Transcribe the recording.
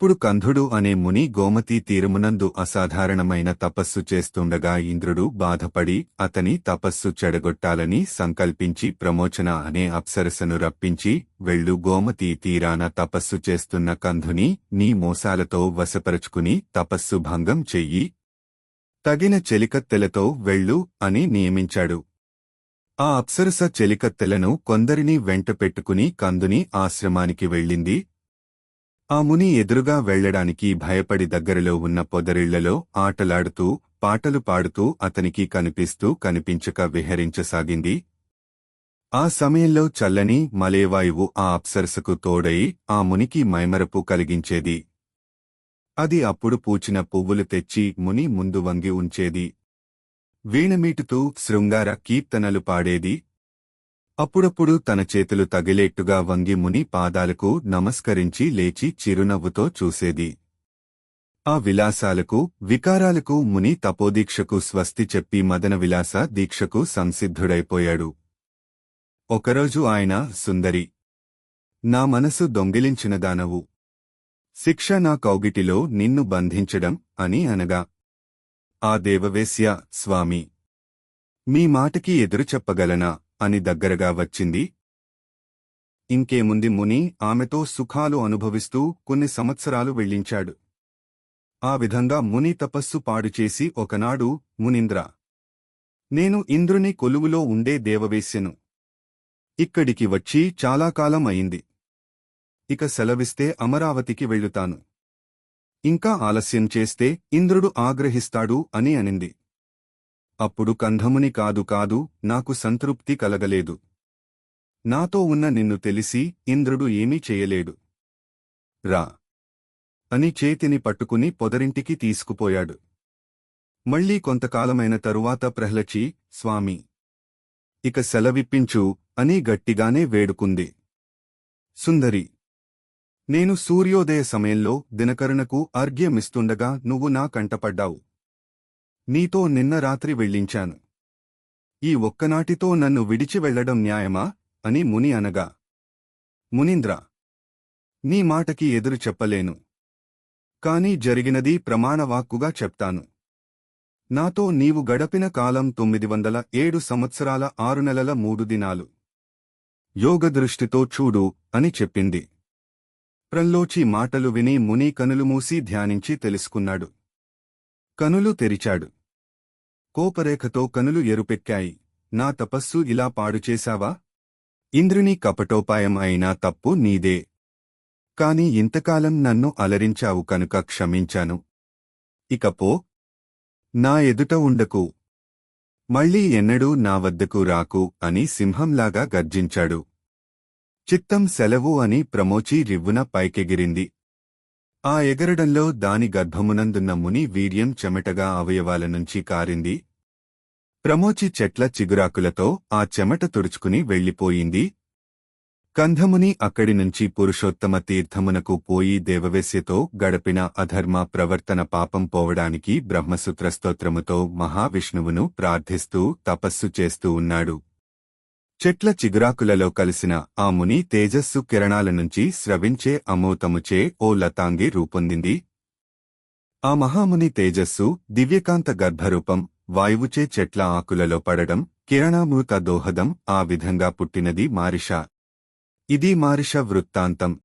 అప్పుడు కంధుడు అనే ముని గోమతీ తీరమునందు అసాధారణమైన తపస్సు చేస్తుండగా ఇంద్రుడు బాధపడి అతని తపస్సు చెడగొట్టాలని సంకల్పించి ప్రమోచన అనే అప్సరసను రప్పించి వెళ్ళు గోమతీ తీరాన తపస్సు చేస్తున్న కంధుని నీ మోసాలతో వశపరుచుకుని తపస్సు భంగం చెయ్యి. తగిన చెలికత్తెలతో వెళ్ళు అని నియమించాడు. ఆ అప్సరస చెలికత్తెలను కొందరిని వెంట పెట్టుకుని కందుని ఆశ్రమానికి వెళ్ళింది ఆ ముని ఎదురుగా వెళ్ళడానికి భయపడి దగ్గరలో ఉన్న పొదరిళ్ళలో ఆటలాడుతూ పాటలు పాడుతూ అతనికి కనిపిస్తూ కనిపించక విహరించసాగింది. ఆ సమయంలో చల్లని మలేవాయువు ఆ అప్సరసకు తోడై ఆ మునికి మైమరపు కలిగించేది. అది అప్పుడు పూచిన పువ్వులు తెచ్చి ముని ముందు వంగి ఉంచేది. వీణమీటుతూ శృంగార కీర్తనలు పాడేది. అప్పుడప్పుడు తన చేతులు తగిలేట్టుగా వంగి ముని పాదాలకు నమస్కరించి లేచి చిరునవ్వుతో చూసేది. ఆ విలాసాలకు వికారాలకు ముని తపోదీక్షకు స్వస్తి చెప్పి మదన విలాస దీక్షకు సంసిద్ధుడైపోయాడు. ఒకరోజు ఆయన సుందరి నా మనసు దొంగిలించినదానవు శిక్ష నా కౌగిటిలో నిన్ను బంధించడం అని అనగా ఆ దేవవేశ్య స్వామి మీ మాటకి ఎదురు చెప్పగలనా? అని దగ్గరగా వచ్చింది. ఇంకేముంది ముని? ఆమెతో సుఖాలు అనుభవిస్తూ కొన్ని సంవత్సరాలు వెళ్ళించాడు. ఆ విధంగా ముని తపస్సు పాడుచేసి ఒకనాడు మునింద్ర నేను ఇంద్రుని కొలువులో ఉండే దేవవేశ్యను ఇక్కడికి వచ్చి చాలా కాలం అయింది. ఇక సెలవిస్తే అమరావతికి వెళ్ళుతాను. ఇంకా ఆలస్యం చేస్తే ఇంద్రుడు ఆగ్రహిస్తాడు అని అనింది. అప్పుడు కంధముని కాదు కాదు నాకు సంతృప్తి కలగలేదు. నాతో ఉన్న నిన్ను తెలిసి ఇంద్రుడు ఏమీ చేయలేడు. రా. అని చేతిని పట్టుకుని పొదరింటికి తీసుకుపోయాడు. మళ్ళీ కొంతకాలమైన తరువాత ప్రహ్లచి స్వామి ఇక సెలవిప్పించు అని గట్టిగానే వేడుకుంది. సుందరి నేను సూర్యోదయ సమయంలో దినకరుణకు అర్ఘ్యమిస్తుండగా నువ్వు నా కంటపడ్డావు. నీతో నిన్న రాత్రి వెళ్ళించాను. ఈ ఒక్కనాటితో నన్ను విడిచి వెళ్ళడం న్యాయమా? అని ముని అనగా మునీంద్ర నీ మాటకి ఎదురు చెప్పలేను. కాని జరిగినది ప్రమాణవాక్కుగా చెప్తాను. నాతో నీవు గడపిన కాలం తొమ్మిది వందల ఏడు సంవత్సరాల ఆరు నెలల మూడు దినాలు. యోగదృష్టితో చూడు అని చెప్పింది. ప్రల్లోచి మాటలు విని ముని కనులు మూసి ధ్యానించి తెలుసుకున్నాడు. కనులు తెరిచాడు. కోపరేఖతో కనులు ఎరుపెక్కాయి. నా తపస్సు ఇలా పాడుచేశావా ఇంద్రుని కపటోపాయం అయినా తప్పు నీదే. కాని ఇంతకాలం నన్ను అలరించావు కనుక క్షమించాను. ఇకపో. నా ఎదుట ఉండకు. మళ్ళీ ఎన్నడూ నా వద్దకు రాకు అని సింహంలాగా గర్జించాడు. చిత్తం సెలవు అని ప్రమోచి రివ్వున పైకెగిరింది. ఆ ఎగరడంలో దాని గర్భమునందున్న ముని వీర్యం చెమటగా అవయవాల నుంచి కారింది. ప్రమోచి చెట్ల చిగురాకులతో ఆ చెమట తుడుచుకుని వెళ్ళిపోయింది. కంధముని అక్కడి నుంచి పురుషోత్తమ తీర్థమునకు పోయి దేవవేశ్యతో గడపిన అధర్మ ప్రవర్తన పాపం పోవడానికి బ్రహ్మసూత్రస్తోత్రముతో మహావిష్ణువును ప్రార్థిస్తూ తపస్సు చేస్తూ ఉన్నాడు. చెట్ల చిగురాకులలో కలిసిన ఆ ముని తేజస్సు కిరణాల నుంచి స్రవించే అమోతముచే ఓ లతాంగి రూపొందింది. ఆ మహాముని తేజస్సు దివ్యకాంత గర్భరూపం వాయువుచే చెట్ల ఆకులలో పడడం కిరణామృత దోహదం ఆ విధంగా పుట్టినది మారిష. ఇది మారిష వృత్తాంతం.